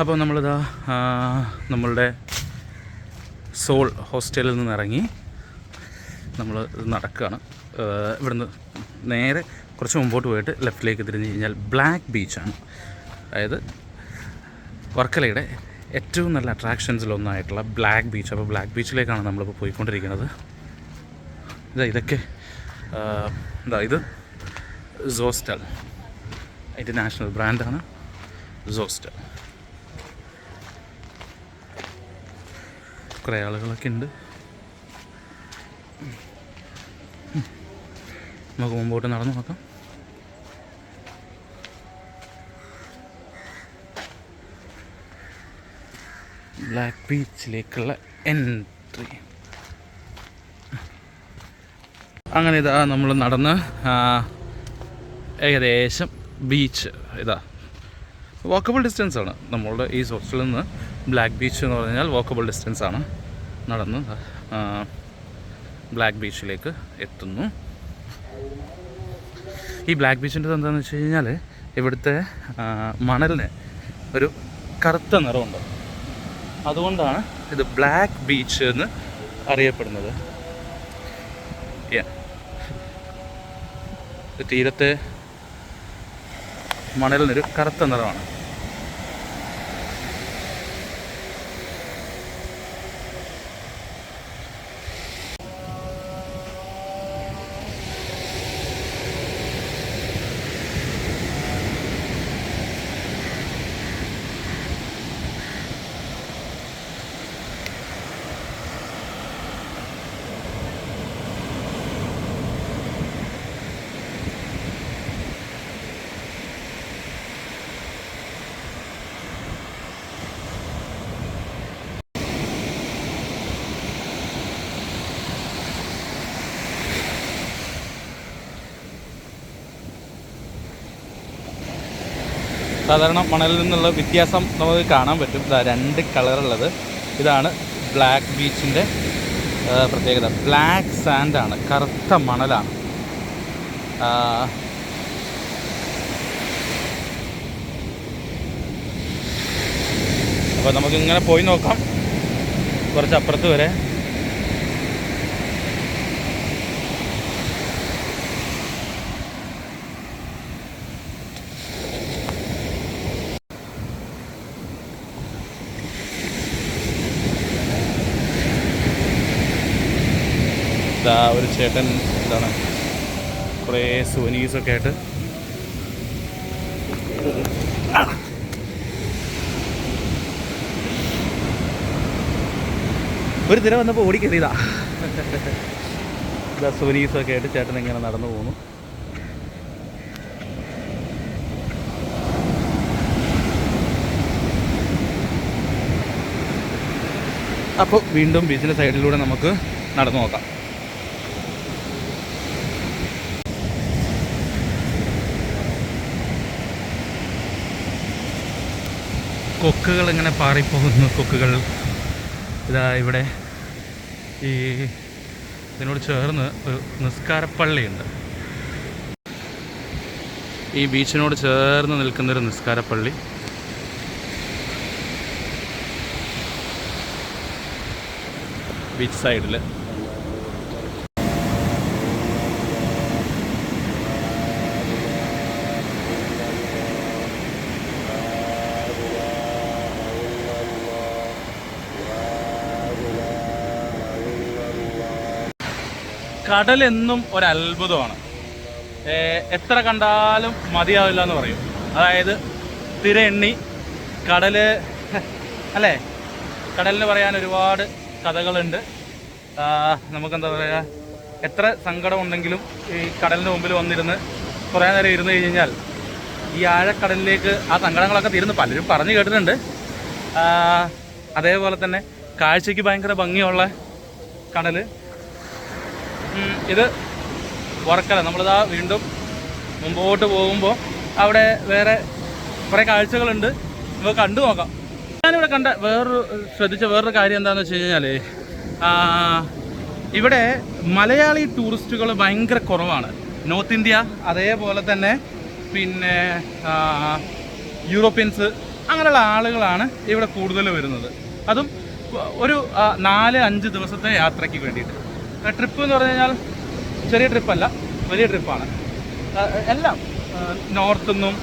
അപ്പോൾ നമ്മളിതാ നമ്മളുടെ സോൾ ഹോസ്റ്റലിൽ നിന്ന് ഇറങ്ങി നമ്മൾ നടക്കുകയാണ് ഇവിടുന്ന് നേരെ കുറച്ച് മുമ്പോട്ട് പോയിട്ട് ലെഫ്റ്റിലേക്ക് തിരിഞ്ഞ് കഴിഞ്ഞാൽ ബ്ലാക്ക് ബീച്ചാണ്. അതായത് വർക്കലയുടെ ഏറ്റവും നല്ല അട്രാക്ഷൻസിലൊന്നായിട്ടുള്ള ബ്ലാക്ക് ബീച്ച്. അപ്പോൾ ബ്ലാക്ക് ബീച്ചിലേക്കാണ് നമ്മളിപ്പോൾ പോയിക്കൊണ്ടിരിക്കുന്നത്. ഇതാ ഇതൊക്കെ എന്താ ഇത് സോസ്റ്റൽ. ഇന്റർനാഷണൽ ബ്രാൻഡാണ് സോസ്റ്റൽ. കുറേ ആളുകളൊക്കെ ഉണ്ട്. നമുക്ക് മുമ്പോട്ട് നടന്നു നോക്കാം. ബ്ലാക്ക് ബീച്ചിലേക്കുള്ള എൻട്രി അങ്ങനെ ഇതാ നമ്മൾ നടന്ന് ഏകദേശം ബീച്ച് ഇതാ. വാക്കബിൾ ഡിസ്റ്റൻസ് ആണ്. നമ്മളുടെ ഈ ഹോസ്റ്റലിൽ നിന്ന് ബ്ലാക്ക് ബീച്ച് എന്ന് പറഞ്ഞാൽ വാക്കബിൾ ഡിസ്റ്റൻസ് ആണ്. നടന്ന്. ബ്ലാക്ക് ബീച്ചിലേക്ക് എത്തുന്നു. ഈ ബ്ലാക്ക് ബീച്ചിന്റെ എന്താണെന്ന് വെച്ച് കഴിഞ്ഞാൽ ഇവിടുത്തെ മണലിന് ഒരു കറുത്ത നിറമുണ്ട്. അതുകൊണ്ടാണ് ഇത് ബ്ലാക്ക് ബീച്ച് എന്ന് അറിയപ്പെടുന്നത്. തീരത്തെ മണലിനൊരു കറുത്ത നിറമാണ്. സാധാരണ മണലിൽ നിന്നുള്ള വ്യത്യാസം നമുക്ക് കാണാൻ പറ്റും. രണ്ട് കളറുള്ളത് ഇതാണ് ബ്ലാക്ക് ബീച്ചിന്റെ പ്രത്യേകത. ബ്ലാക്ക് സാൻഡാണ് കറുത്ത മണലാണ്. അപ്പോൾ നമുക്കിങ്ങനെ പോയി നോക്കാം. കുറച്ച് അപ്പുറത്ത് വരെ. ഇതാ ഒരു ചേട്ടൻ എന്താണ് കുറേ സുവനീസൊക്കെ ആയിട്ട്. ഒരു തിര വന്നപ്പോൾ ഓടിക്കറിയതാ ഇതാ സുവനീസൊക്കെ ആയിട്ട് ചേട്ടൻ ഇങ്ങനെ നടന്നു പോകുന്നു അപ്പോൾ വീണ്ടും ബീച്ചിന്റെ സൈഡിലൂടെ നമുക്ക് നടന്നു നോക്കാം. കൊക്കുകൾ ഇങ്ങനെ പാറിപ്പോകുന്നു കൊക്കുകൾ. ഇതാ ഇവിടെ ഈ ഇതിനോട് ചേർന്ന് ഒരു നിസ്കാരപ്പള്ളിയുണ്ട്. ഈ ബീച്ചിനോട് ചേർന്ന് നിൽക്കുന്നൊരു നിസ്കാരപ്പള്ളി. ബീച്ച് സൈഡിൽ കടൽ എന്നും ഒരു അത്ഭുതമാണ് എത്ര കണ്ടാലും മതിയാവില്ല എന്ന് പറയും. അതായത് തിര എണ്ണി കടൽ അല്ലേ? കടലിന് പറയാൻ ഒരുപാട് കഥകളുണ്ട്. നമുക്കെന്താ പറയുക എത്ര സങ്കടം ഉണ്ടെങ്കിലും ഈ കടലിന് മുമ്പിൽ വന്നിരുന്ന് കുറേ നേരം ഇരുന്ന് കഴിഞ്ഞാൽ ഈ ആഴക്കടലിലേക്ക് ആ സങ്കടങ്ങളൊക്കെ തീരുന്നു. പലരും പറഞ്ഞു കേട്ടിട്ടുണ്ട്. അതേപോലെ തന്നെ കാഴ്ചയ്ക്ക് ഭയങ്കര ഭംഗിയുള്ള കടൽ ഇത് വർക്കല. നമ്മളിതാ വീണ്ടും മുമ്പോട്ട് പോകുമ്പോൾ അവിടെ വേറെ കുറേ കാഴ്ചകളുണ്ട്. നമുക്ക് കണ്ടു നോക്കാം. ഞാനിവിടെ കണ്ട വേറൊരു ശ്രദ്ധിച്ച വേറൊരു കാര്യം എന്താണെന്ന് വെച്ച് കഴിഞ്ഞാൽ ഇവിടെ മലയാളി ടൂറിസ്റ്റുകൾ ഭയങ്കര കുറവാണ്. നോർത്ത് ഇന്ത്യ അതേപോലെ തന്നെ പിന്നെ യൂറോപ്യൻസ് അങ്ങനെയുള്ള ആളുകളാണ് ഇവിടെ കൂടുതൽ വരുന്നത്. അതും ഒരു നാല് അഞ്ച് ദിവസത്തെ യാത്രയ്ക്ക് വേണ്ടിയിട്ട്. ട്രിപ്പ് എന്ന് പറഞ്ഞു കഴിഞ്ഞാൽ ചെറിയ ട്രിപ്പല്ല വലിയ ട്രിപ്പാണ് എല്ലാം നോർത്ത് നിന്നും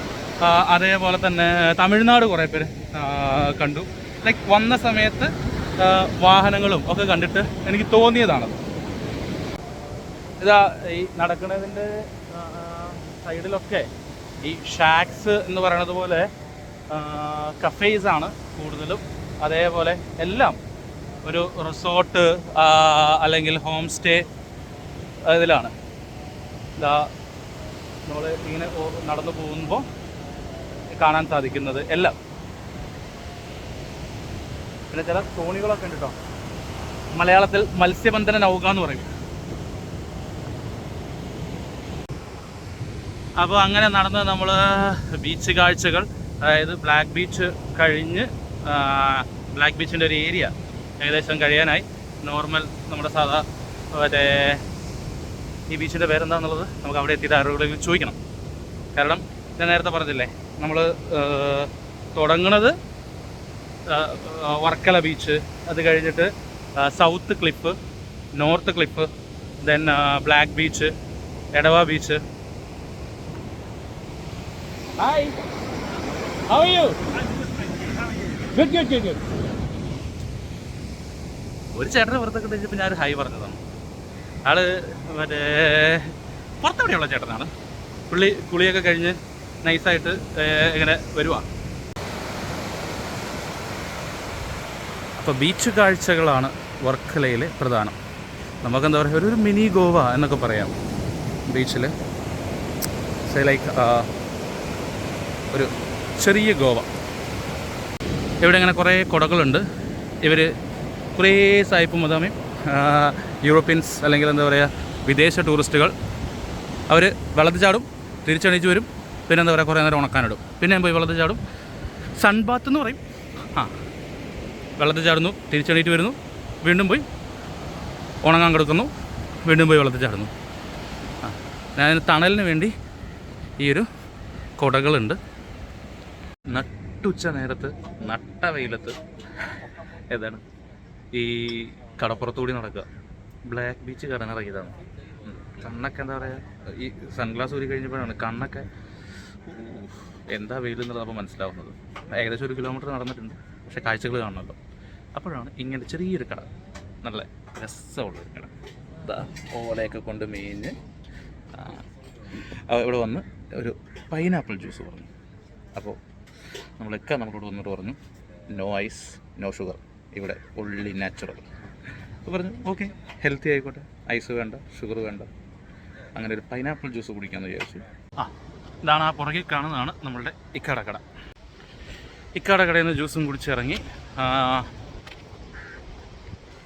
അതേപോലെ തന്നെ തമിഴ്നാട് കുറേ പേര് കണ്ടു. ലൈക്ക് വന്ന സമയത്ത് വാഹനങ്ങളും ഒക്കെ കണ്ടിട്ട് എനിക്ക് തോന്നിയതാണത് ഇതാ ഈ നടക്കുന്നതിന്റെ സൈഡിലൊക്കെ ഈ ഷാക്സ് എന്ന് പറയണത് പോലെ കഫേസ് ആണ് കൂടുതലും. അതേപോലെ എല്ലാം ഒരു റിസോർട്ട് അല്ലെങ്കിൽ ഹോം സ്റ്റേ ഇതിലാണ്. ഇതാ നമ്മൾ ഇങ്ങനെ നടന്നു പോകുമ്പോൾ കാണാൻ സാധിക്കുന്നത് എല്ലാം. പിന്നെ ചില തോണികളൊക്കെ ഉണ്ട് കേട്ടോ മലയാളത്തിൽ മത്സ്യബന്ധന നൗക എന്ന് പറയും. അപ്പോൾ അങ്ങനെ നടന്ന് നമ്മൾ ബീച്ച് കാഴ്ചകൾ അതായത് ബ്ലാക്ക് ബീച്ച് കഴിഞ്ഞ് ബ്ലാക്ക് ബീച്ചിന്റെ ഒരു ഏരിയ ഏകദേശം കഴിയാനായി. നോർമൽ നമ്മുടെ സാധാ മറ്റേ ഈ ബീച്ചിന്റെ പേരെന്താണെന്നുള്ളത് നമുക്ക് അവിടെ എത്തിയിട്ട് ആരോടെങ്കിലും ചോദിക്കണം. കാരണം ഞാൻ നേരത്തെ പറഞ്ഞില്ലേ നമ്മൾ ആ, വർക്കല ബീച്ച് അത് കഴിഞ്ഞിട്ട് south cliff north cliff then black beach Edava beach hi how are you good good good ഒരു ചേട്ടനെ പുറത്തൊക്കെ കഴിഞ്ഞപ്പോൾ ഞാൻ ഹൈ പറഞ്ഞതാണ്. ആൾ മറ്റേ പുറത്തെവിടെയുള്ള ചേട്ടനാണ്. പുള്ളി കുളിയൊക്കെ കഴിഞ്ഞ് നൈസായിട്ട് ഇങ്ങനെ വരുവാ. അപ്പോൾ ബീച്ച് കാഴ്ചകളാണ് വർക്കലയിലെ പ്രധാനം. നമുക്കെന്താ പറയുക ഒരു മിനി ഗോവ എന്നൊക്കെ പറയാം. ബീച്ചിൽ ലൈക്ക് ഒരു ചെറിയ ഗോവ. ഇവിടെ ഇങ്ങനെ കുറേ കുടകളുണ്ട്. ഇവർ കുറേ സായിപ്പ് മുതാമി യൂറോപ്യൻസ് അല്ലെങ്കിൽ എന്താ പറയുക വിദേശ ടൂറിസ്റ്റുകൾ അവർ വെള്ളത്തിൽ ചാടും തിരിച്ചണിച്ച് വരും പിന്നെ എന്താ പറയുക കുറേ നേരം ഉണക്കാനിടും. പിന്നെ പോയി വെള്ളത്തിൽ ചാടും സൺബാത്ത് എന്ന് പറയും. ആ വെള്ളത്തിൽ ചാടുന്നു തിരിച്ചണിയിട്ട് വരുന്നു വീണ്ടും പോയി ഉണങ്ങാൻ കിടക്കുന്നു വീണ്ടും പോയി വെള്ളത്തിൽ ചാടുന്നു ആ ഞാൻ തണലിന് വേണ്ടി ഈ ഒരു കുടകളുണ്ട്. നട്ടുച്ച നേരത്ത് നട്ട വെയിലത്ത് ഏതാണ്? ഈ കടപ്പുറത്തുകൂടി നടക്കുക. ബ്ലാക്ക് ബീച്ച് കടന്നിറങ്ങിയതാണ്. ഉം. കണ്ണൊക്കെ എന്താ പറയുക ഈ സൺഗ്ലാസ് ഊരി കഴിഞ്ഞപ്പോഴാണ് കണ്ണൊക്കെ എന്താ വെയിൽ എന്നുള്ളത് അപ്പോൾ മനസ്സിലാവുന്നത്. ഏകദേശം ഒരു കിലോമീറ്റർ നടന്നിട്ടുണ്ട്. പക്ഷെ കാഴ്ചകൾ കാണണമല്ലോ. അപ്പോഴാണ് ഇങ്ങനെ ചെറിയൊരു കട. നല്ല രസമുള്ളൊരു കട. ഇതാ ഓലയൊക്കെ കൊണ്ട് മേഞ്ഞ് ഇവിടെ വന്ന് ഒരു പൈനാപ്പിൾ ജ്യൂസ് പറഞ്ഞു. അപ്പോൾ നമ്മളൊക്കെ നമ്മളോട് വന്നിട്ട് പറഞ്ഞു നോ ഐസ് നോ ഷുഗർ ഇവിടെ ഉള്ളി നാച്ചുറൽ അപ്പോൾ പറഞ്ഞു ഓക്കെ ഹെൽത്തി ആയിക്കോട്ടെ. ഐസ് വേണ്ട ഷുഗർ വേണ്ട. അങ്ങനെ ഒരു പൈനാപ്പിൾ ജ്യൂസ് കുടിക്കാമെന്ന് വിചാരിച്ചു. ആ ഇതാണ് ആ പുറകിൽ കാണുന്നതാണ് നമ്മളുടെ ഇക്കാട കട ഇക്കാട കടയിൽ നിന്ന് ജ്യൂസും കുടിച്ചിറങ്ങി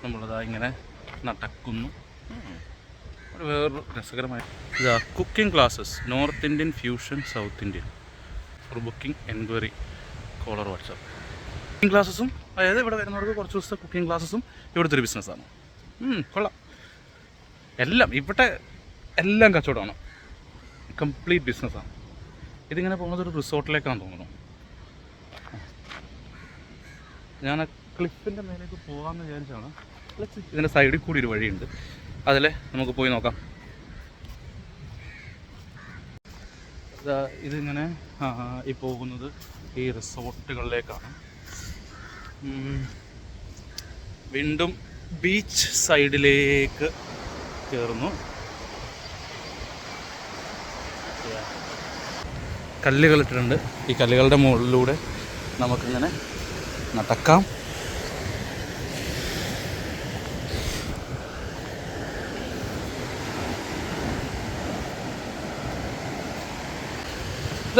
നമ്മളിതാ ഇങ്ങനെ നടക്കുന്നു. വേറൊരു രസകരമായ ഇതാ cooking classes north Indian fusion south Indian for booking enquiry call or WhatsApp cooking ക്ലാസ്സസും അതായത് ഇവിടെ വരുന്നവർക്ക് കുറച്ച് ദിവസത്തെ കുക്കിംഗ് ക്ലാസ്സസും ഇവിടുത്തെ ഒരു ബിസിനസ്സാണ് കൊള്ളാം. എല്ലാം ഇവിടെ എല്ലാം കച്ചവടമാണ്. കംപ്ലീറ്റ് ബിസിനസ്സാണ് ഇതിങ്ങനെ പോകുന്നത് ഒരു റിസോർട്ടിലേക്കാണ് തോന്നുന്നു. ഞാൻ ക്ലിഫിന്റെ മേലേക്ക് പോകാമെന്ന് വിചാരിച്ചാണ്. ഇതിന്റെ സൈഡിൽ കൂടി ഒരു വഴിയുണ്ട്. അതിൽ നമുക്ക് പോയി നോക്കാം. ഇതാ ഇതിങ്ങനെ ഈ പോകുന്നത് ഈ റിസോർട്ടുകളിലേക്കാണ്. വീണ്ടും ബീച്ച് സൈഡിലേക്ക് കയറുന്നു കല്ലുകൾ ഇട്ടിട്ടുണ്ട്. ഈ കല്ലുകളുടെ മുകളിലൂടെ നമുക്കിങ്ങനെ നടക്കാം.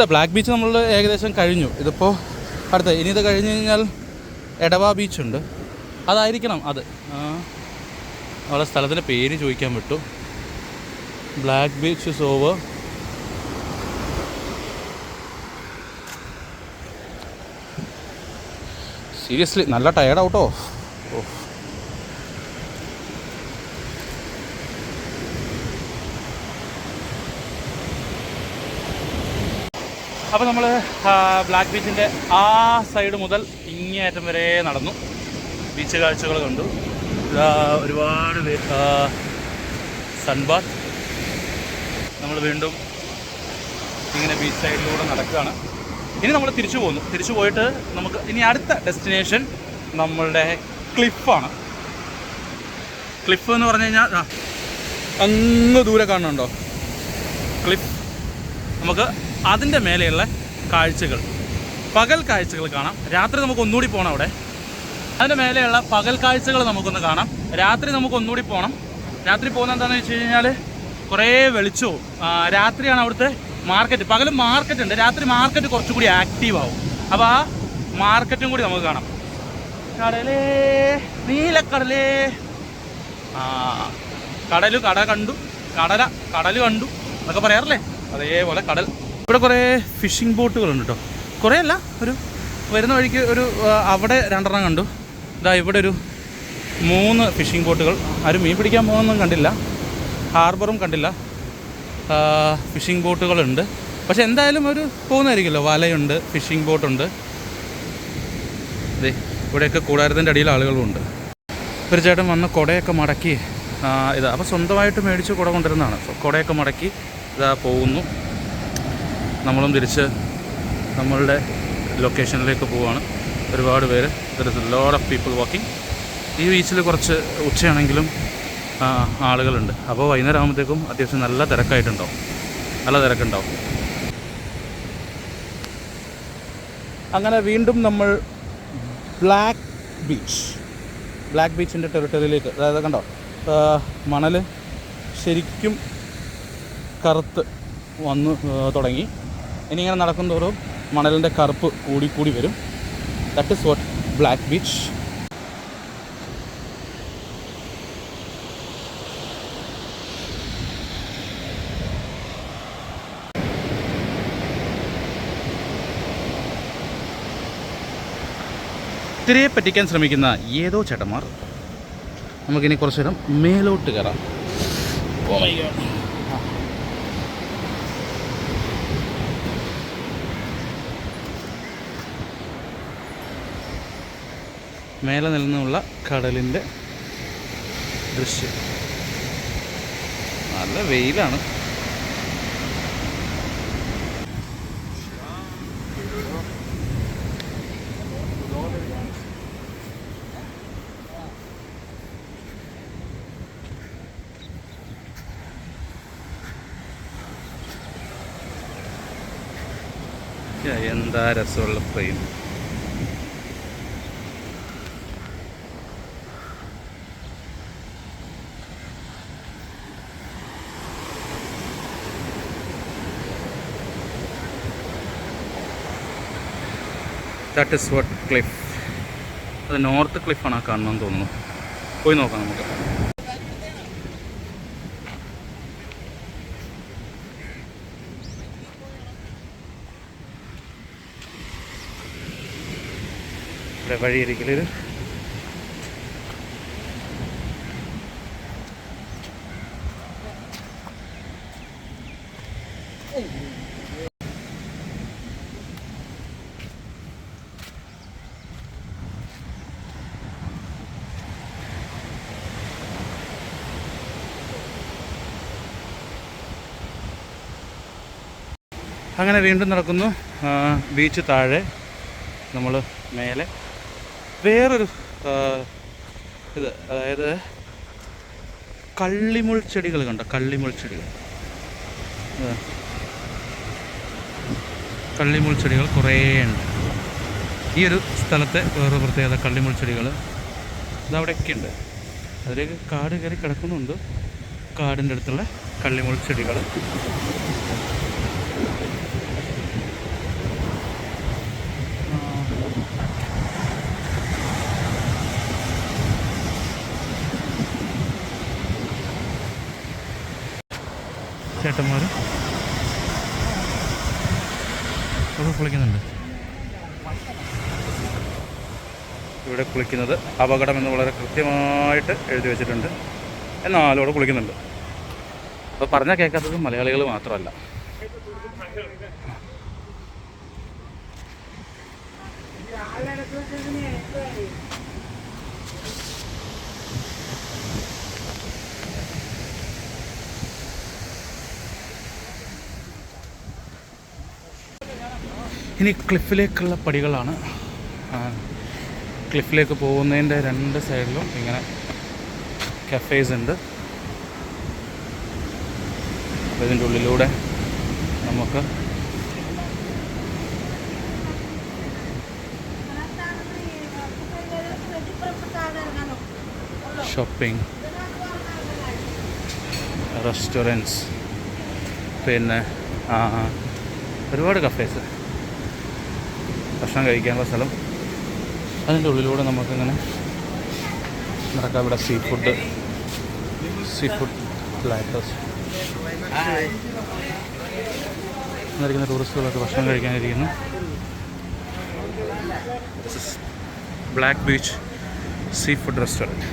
ബ്ലാക്ക് ബീച്ച് നമ്മൾ ഏകദേശം കഴിഞ്ഞു. ഇതിപ്പോൾ അടുത്ത ഇനി ഇത് കഴിഞ്ഞ് കഴിഞ്ഞാൽ എടവ ബീച്ചുണ്ട് അതായിരിക്കണം അത്. അവിടെ സ്ഥലത്തിന്റെ പേര് ചോദിക്കാൻ പറ്റും black beach is over seriously നല്ല ടയർഡ് ഔട്ടോ ഓ അപ്പോൾ നമ്മൾ ബ്ലാക്ക് ബീച്ചിന്റെ ആ സൈഡ് മുതൽ ഇങ്ങേയറ്റം വരെ നടന്നു. ബീച്ച് കാഴ്ചകൾ കണ്ടു. ഒരുപാട് പേര് സൺബാത്ത് നമ്മൾ വീണ്ടും ഇങ്ങനെ ബീച്ച് സൈഡിലൂടെ നടക്കുകയാണ്. ഇനി നമ്മൾ തിരിച്ചു പോകുന്നു തിരിച്ചു പോയിട്ട് നമുക്ക് ഇനി അടുത്ത ഡെസ്റ്റിനേഷൻ നമ്മളുടെ ക്ലിഫാണ് ക്ലിഫ് എന്ന് പറഞ്ഞു കഴിഞ്ഞാൽ അങ്ങ് ദൂരെ കാണുന്നുണ്ടോ? ക്ലിഫ് നമുക്ക് അതിന്റെ മേലെയുള്ള കാഴ്ചകൾ. പകൽ കാഴ്ചകൾ കാണാം. രാത്രി നമുക്ക് ഒന്നുകൂടി പോകണം അവിടെ. അതിന്റെ മേലെയുള്ള പകൽ കാഴ്ചകൾ നമുക്കൊന്ന് കാണാം. രാത്രി നമുക്ക് ഒന്നുകൂടി പോകണം രാത്രി പോകുന്ന എന്താണെന്ന് വെച്ച് കഴിഞ്ഞാൽ കുറേ വെളിച്ചവും രാത്രിയാണ് അവിടുത്തെ മാർക്കറ്റ്. പകലും മാർക്കറ്റ് ഉണ്ട്. രാത്രി മാർക്കറ്റ് കുറച്ചും കൂടി ആക്റ്റീവ് ആവും. അപ്പോൾ ആ മാർക്കറ്റും കൂടി നമുക്ക് കാണാം. കടലേ നീലക്കടലേ ആ കടൽ കട കണ്ടു. കടല കടൽ കണ്ടു. എന്നൊക്കെ പറയാറില്ലേ? അതേപോലെ കടൽ. ഇവിടെ കുറേ ഫിഷിംഗ് ബോട്ടുകളുണ്ട് കേട്ടോ കുറേ അല്ല ഒരു വരുന്ന വഴിക്ക് ഒരു അവിടെ രണ്ടെണ്ണം കണ്ടു. ഇതാ ഇവിടെ ഒരു മൂന്ന് ഫിഷിംഗ് ബോട്ടുകൾ ആരും മീൻ പിടിക്കാൻ പോകുന്നൊന്നും കണ്ടില്ല. ഹാർബറും കണ്ടില്ല. ഫിഷിംഗ് ബോട്ടുകളുണ്ട് പക്ഷെ എന്തായാലും ഒരു പോകുന്നതായിരിക്കുമല്ലോ. വലയുണ്ട് ഫിഷിംഗ് ബോട്ടുണ്ട് അതെ ഇവിടെയൊക്കെ കൂടാരത്തിന്റെ അടിയിൽ ആളുകളുമുണ്ട് ഒരു ചേട്ടൻ വന്ന് കുടയൊക്കെ മടക്കി ഇതാ അപ്പോൾ സ്വന്തമായിട്ട് മേടിച്ച് കുട കൊണ്ടുവരുന്നതാണ്. കുടയൊക്കെ മടക്കി ഇതാ പോകുന്നു. നമ്മളും തിരിച്ച് നമ്മളുടെ ലൊക്കേഷനിലേക്ക് പോവുകയാണ് ഒരുപാട് പേര്. There is load of people walking ഈ ബീച്ചിൽ കുറച്ച് ഉച്ചയാണെങ്കിലും ആളുകളുണ്ട്. അപ്പോൾ വൈകുന്നേരം ആകുമ്പോഴത്തേക്കും അത്യാവശ്യം നല്ല തിരക്കായിട്ടുണ്ടാവും. നല്ല തിരക്കുണ്ടാവും. അങ്ങനെ വീണ്ടും നമ്മൾ ബ്ലാക്ക് ബീച്ച് ബ്ലാക്ക് ബീച്ചിന്റെ ടെറിട്ടറിയിലേക്ക് അതായത് കണ്ടോ മണൽ ശരിക്കും കറുത്ത് വന്ന് തുടങ്ങി. ഇനി ഇങ്ങനെ നടക്കും തോറും മണലിന്റെ കറുപ്പ് കൂടിക്കൂടി വരും. That is what black beach തിരയെ പറ്റിക്കാൻ ശ്രമിക്കുന്ന ഏതോ ചേട്ടന്മാർ. നമുക്കിനി കുറച്ചു നേരം മേലോട്ട് കയറാം. Oh my God. മേലെ നിന്നുള്ള കടലിന്റെ ദൃശ്യം. നല്ല വെയിലാണ്. എന്താ രസമുള്ള frame that is what cliff അത് നോർത്ത് ക്ലിഫാണ് ആ കാണണമെന്ന് തോന്നുന്നു. പോയി നോക്കാം നമുക്ക്. ഇവിടെ വഴിയരികിലൊരു അങ്ങനെ വീണ്ടും നടക്കുന്നു. ബീച്ച് താഴെ. നമ്മൾ മേലെ. വേറൊരു ഇത് അതായത് കള്ളിമുൾ ചെടികൾ കണ്ടോ? കള്ളിമുൾ ചെടികൾ. കള്ളിമുൾ ചെടികൾ കുറേ ഉണ്ട്. ഈ ഒരു സ്ഥലത്തെ വേറൊരു പ്രത്യേകത കള്ളിമുൾ ചെടികൾ ഇതവിടെയൊക്കെ ഉണ്ട്. അതിലേക്ക് കാട് കയറി കിടക്കുന്നുണ്ട്. കാടിന്റെ അടുത്തുള്ള കള്ളിമുൾ ചെടികൾ ചേട്ടന്മാർ അത് കുളിക്കുന്നുണ്ട്. ഇവിടെ കുളിക്കുന്നത് അപകടമെന്ന് വളരെ കൃത്യമായിട്ട് എഴുതി വെച്ചിട്ടുണ്ട്. എന്നാലും അവിടെ കുളിക്കുന്നുണ്ട്. അപ്പോൾ പറഞ്ഞാൽ കേൾക്കാത്തത് മലയാളികൾ മാത്രമല്ല. Thank you. ഇനി ക്ലിഫിലേക്കുള്ള പടികളാണ്. ക്ലിഫിലേക്ക് പോകുന്നതിന്റെ രണ്ട് സൈഡിലും ഇങ്ങനെ കഫേസ് ഉണ്ട്. ഇതിന്റെ ഉള്ളിലൂടെ നമുക്ക് ഷോപ്പിംഗ് റെസ്റ്റോറന്റ്സ് പിന്നെ ഒരുപാട് കഫേസ് ഭക്ഷണം കഴിക്കാനുള്ള സ്ഥലം. അതിന്റെ ഉള്ളിലൂടെ നമുക്കിങ്ങനെ നടക്കാം. ഇവിടെ sea food sea food platters എന്നിരിക്കുന്ന ടൂറിസ്റ്റുകളൊക്കെ ഭക്ഷണം കഴിക്കാനിരിക്കുന്നു. Black beach sea food restaurant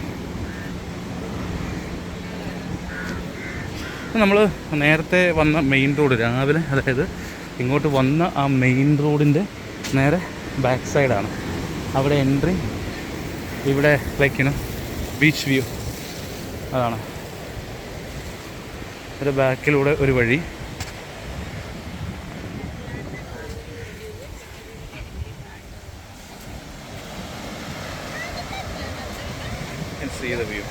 നമ്മൾ നേരത്തെ വന്ന മെയിൻ റോഡ് രാവിലെ അതായത് ഇങ്ങോട്ട് വന്ന ആ മെയിൻ റോഡിന്റെ നേരെ ബാക്ക് സൈഡാണ് അവിടെ എൻട്രി ഇവിടെ വയ്ക്കണം ബീച്ച് വ്യൂ അതാണ്. ഒരു ബാക്കിലൂടെ ഒരു വഴി. See the view.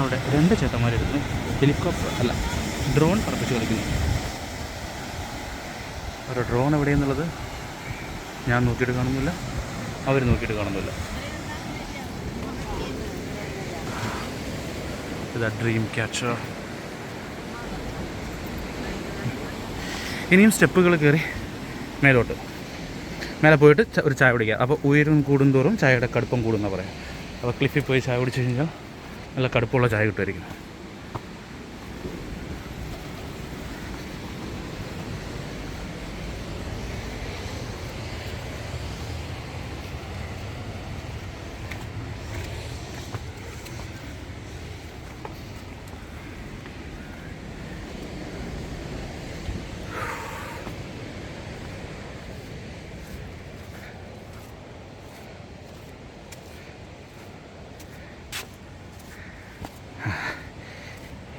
അവിടെ രണ്ട് ചേട്ടന്മാരെടുത്ത് ഹെലികോപ്റ്റർ അല്ല ഡ്രോൺ പറപ്പിച്ച് കളിക്കുന്നു. അവരുടെ ഡ്രോൺ എവിടെയെന്നുള്ളത് ഞാൻ നോക്കിയിട്ട് കാണുന്നില്ല. അവർ നോക്കിയിട്ട് കാണുന്നില്ല. ഇതാ ഡ്രീം ക്യാച്ചർ ഇനിയും സ്റ്റെപ്പുകൾ കയറി മേലോട്ട്. മേലെ പോയിട്ട് ഒരു ചായ കുടിക്കുക അപ്പോൾ ഉയരം കൂടുന്തോറും ചായയുടെ കടുപ്പം കൂടുന്ന പറയാം. അപ്പോൾ ക്ലിഫിൽ പോയി ചായ കുടിച്ച് കഴിഞ്ഞാൽ നല്ല കടുപ്പമുള്ള ചായ കിട്ടുമായിരിക്കും.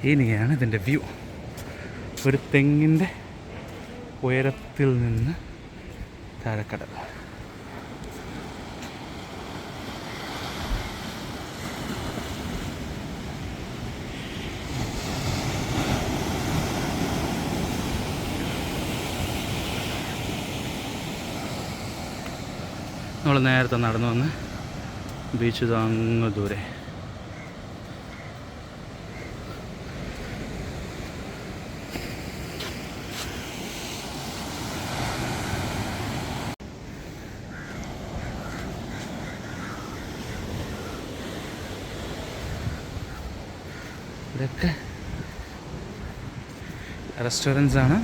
ഇനിയാണ് ഇതിന്റെ വ്യൂ. ഒരു തെങ്ങിന്റെ ഉയരത്തിൽ നിന്ന് താഴെക്കടൽ നമ്മൾ നേരത്തെ നടന്നു വന്ന് ബീച്ച് അങ്ങ് ദൂരെ. ഇതൊക്കെ റെസ്റ്റോറന്റ്സ് ആണ്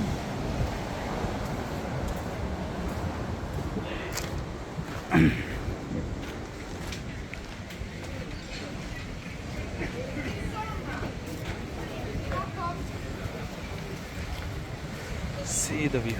See the view.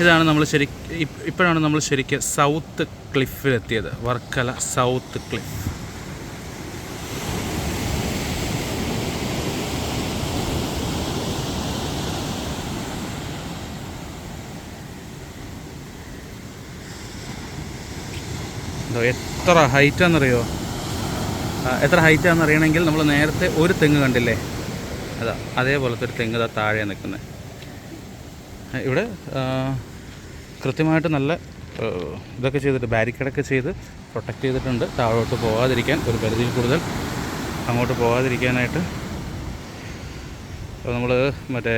ഇതാണ് നമ്മൾ ശരി ഇപ്പോഴാണ് നമ്മൾ ശരിക്കും സൗത്ത് ക്ലിഫിലെത്തിയത്. Varkala south cliff. എത്ര ഹൈറ്റാണെന്നറിയോ എത്ര ഹൈറ്റാണെന്ന് അറിയണമെങ്കിൽ നമ്മൾ നേരത്തെ ഒരു തെങ്ങ് കണ്ടില്ലേ? അതാ അതേപോലത്തെ ഒരു തെങ്ങ് താഴെ നിൽക്കുന്നത് ഇവിടെ കൃത്യമായിട്ട് നല്ല ഇതൊക്കെ ചെയ്തിട്ട് ബാരിക്കേഡൊക്കെ ചെയ്ത് പ്രൊട്ടക്റ്റ് ചെയ്തിട്ടുണ്ട്. താഴോട്ട് പോകാതിരിക്കാൻ ഒരു പരിധിയിൽ കൂടുതൽ അങ്ങോട്ട് പോകാതിരിക്കാനായിട്ട് നമ്മൾ മറ്റേ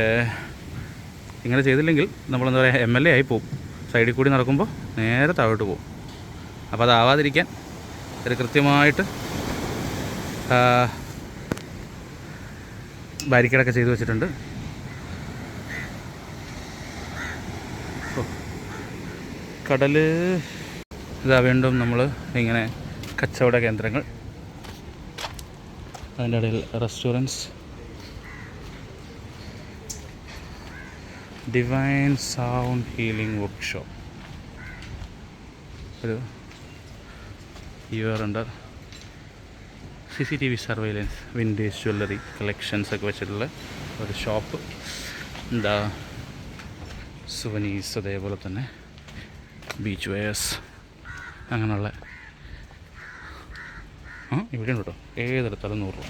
ഇങ്ങനെ ചെയ്തില്ലെങ്കിൽ നമ്മളെന്താ പറയുക എം എൽ എ ആയി പോകും സൈഡിൽ കൂടി നടക്കുമ്പോൾ നേരെ താഴോട്ട് പോകും അപ്പോൾ അതാവാതിരിക്കാൻ ഒരു കൃത്യമായിട്ട് ബാരിക്കേഡൊക്കെ ചെയ്തു വെച്ചിട്ടുണ്ട്. കടൽ. ഇതാ വീണ്ടും നമ്മൾ ഇങ്ങനെ കച്ചവട കേന്ദ്രങ്ങൾ. അതിന്റെ ഇടയിൽ restaurants divine sound healing workshop. ഒരു you're under C C T V surveillance vintage jewellery collections ഒക്കെ വെച്ചിട്ടുള്ള ഒരു ഷോപ്പ്. എന്താ സുവനീസ് അതേപോലെ തന്നെ. ബീച്ച് വെയേഴ്സ് അങ്ങനെയുള്ള. ആ ഇവിടെ ഉണ്ട്? കേട്ടോ ഏതെടുത്താലും നൂറ് രൂപ.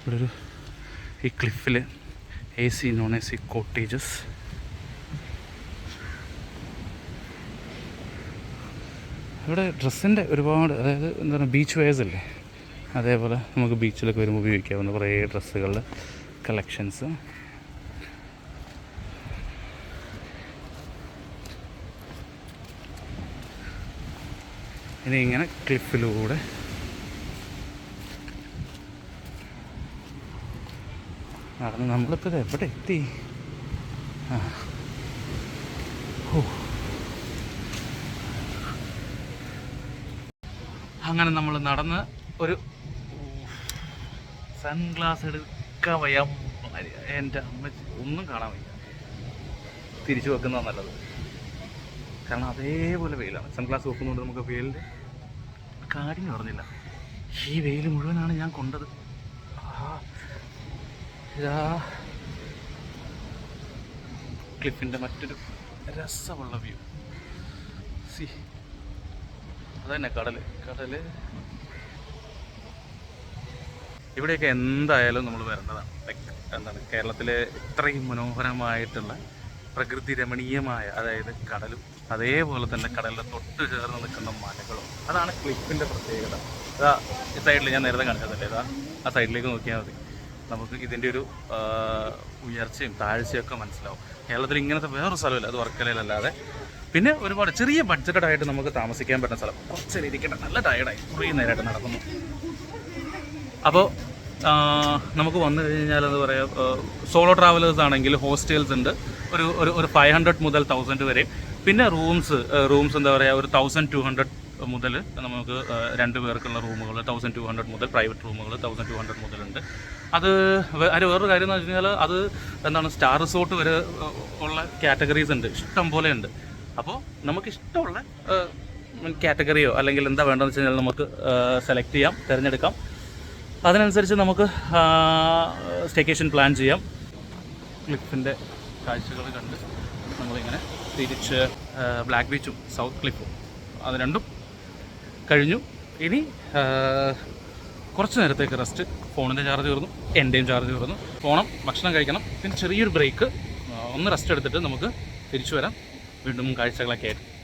ഇവിടെ ഒരു ഈ ക്ലിഫിൽ A C non A C cottages ഇവിടെ ഡ്രസ്സിന്റെ ഒരുപാട് അതായത് എന്താ പറയുക ബീച്ച് വെയേഴ്സ് അല്ലേ അതേപോലെ നമുക്ക് ബീച്ചിലൊക്കെ വരുമ്പോൾ ഉപയോഗിക്കാവുന്ന കുറേ ഡ്രസ്സുകളുടെ കളക്ഷൻസ് ഇനി ഇങ്ങനെ ക്ലിഫിലൂടെ. നടന്ന് നമ്മളിപ്പോൾ എവിടെ എത്തി? അങ്ങനെ നമ്മൾ നടന്ന് ഒരു സൺഗ്ലാസ് എടുക്കാൻ വയ്യ. എന്റെ അമ്മ ഒന്നും കാണാൻ വയ്യ. തിരിച്ചു വെക്കുന്നതാണ് നല്ലത്. കാരണം അതേപോലെ വെയിലാണ്. സൺഗ്ലാസ് വെക്കുന്നതുകൊണ്ട് നമുക്ക് വെയിലിന്റെ കാര്യം പറഞ്ഞില്ല. ഈ വെയിൽ മുഴുവനാണ് ഞാൻ കൊണ്ടത്. ഇതാ. ക്ലിഫിന്റെ മറ്റൊരു രസമുള്ള വ്യൂ. സി. അതന്നെ കടൽ. കടൽ. ഇവിടെയൊക്കെ എന്തായാലും നമ്മൾ വരേണ്ടതാണ്. ലൈക്ക് എന്താണ് കേരളത്തിലെ ഇത്രയും മനോഹരമായിട്ടുള്ള പ്രകൃതി രമണീയമായ അതായത് കടലും അതേപോലെ തന്നെ കടലിന്റെ തൊട്ട് ചേർന്ന് നിൽക്കുന്ന മലകളും. അതാണ് ക്ലിപ്പിന്റെ പ്രത്യേകത. ഇതാ ഈ സൈഡിൽ ഞാൻ നേരത്തെ കാണിച്ചതല്ലേ? ഇതാ ആ സൈഡിലേക്ക് നോക്കിയാൽ മതി. നമുക്ക് ഇതിന്റെ ഒരു ഉയർച്ചയും താഴ്ചയൊക്കെ മനസ്സിലാവും. കേരളത്തിൽ ഇങ്ങനത്തെ വേറൊരു സ്ഥലമില്ല. അത് വർക്കലയിലല്ലാതെ. പിന്നെ ഒരുപാട് ചെറിയ ബഡ്ജറ്റഡ് ആയിട്ട് നമുക്ക് താമസിക്കാൻ പറ്റുന്ന സ്ഥലം. കുറച്ച് ഇരിക്കട്ടെ. നല്ല ടയർഡായി കുറേ നേരമായിട്ട് നടക്കുന്നു. അപ്പോൾ നമുക്ക് വന്നു കഴിഞ്ഞാൽ എന്താ പറയുക സോളോ ട്രാവലേഴ്സ് ആണെങ്കിൽ ഹോസ്റ്റൽസ് ഉണ്ട്. ഒരു ഒരു ഫൈവ് ഹൺഡ്രഡ് മുതൽ തൗസൻഡ് വരെ. പിന്നെ റൂംസ് റൂംസ് എന്താ പറയുക ഒരു തൗസൻഡ് ടു ഹൺഡ്രഡ് മുതൽ നമുക്ക് രണ്ട് പേർക്കുള്ള റൂമുകൾ തൗസൻഡ് ടു ഹൺഡ്രഡ് മുതൽ പ്രൈവറ്റ് റൂമുകൾ തൗസൻഡ് ടു ഹൺഡ്രഡ് മുതലുണ്ട്. അത് അതിന് വേറൊരു കാര്യം എന്ന് വെച്ച് കഴിഞ്ഞാൽ അത് എന്താണ് സ്റ്റാർ റിസോർട്ട് വരെ ഉള്ള കാറ്റഗറീസ് ഉണ്ട്. ഇഷ്ടം പോലെ ഉണ്ട്. അപ്പോൾ നമുക്ക് ഇഷ്ടമുള്ള കാറ്റഗറിയോ അല്ലെങ്കിൽ എന്താ വേണ്ടതെന്ന് വെച്ച് കഴിഞ്ഞാൽ നമുക്ക് സെലക്ട് ചെയ്യാം തിരഞ്ഞെടുക്കാം. അതിനനുസരിച്ച് നമുക്ക് സ്റ്റേക്കേഷൻ പ്ലാൻ ചെയ്യാം. ക്ലിഫിന്റെ കാഴ്ചകൾ കണ്ട് തിരിച്ച് ബ്ലാക്ക് ബീച്ചും സൗത്ത് ക്ലിഫും അത് രണ്ടും കഴിഞ്ഞു. ഇനി കുറച്ച് നേരത്തേക്ക് റെസ്റ്റ് ഫോണിന്റെ ചാർജ് തീർന്നു. എന്റെയും ചാർജ് തീർന്നു. പോകണം ഭക്ഷണം കഴിക്കണം. പിന്നെ ചെറിയൊരു ബ്രേക്ക് ഒന്ന് റെസ്റ്റ് എടുത്തിട്ട് നമുക്ക് തിരിച്ചു വരാം. വീണ്ടും കാഴ്ചകളൊക്കെ ആയിട്ട്.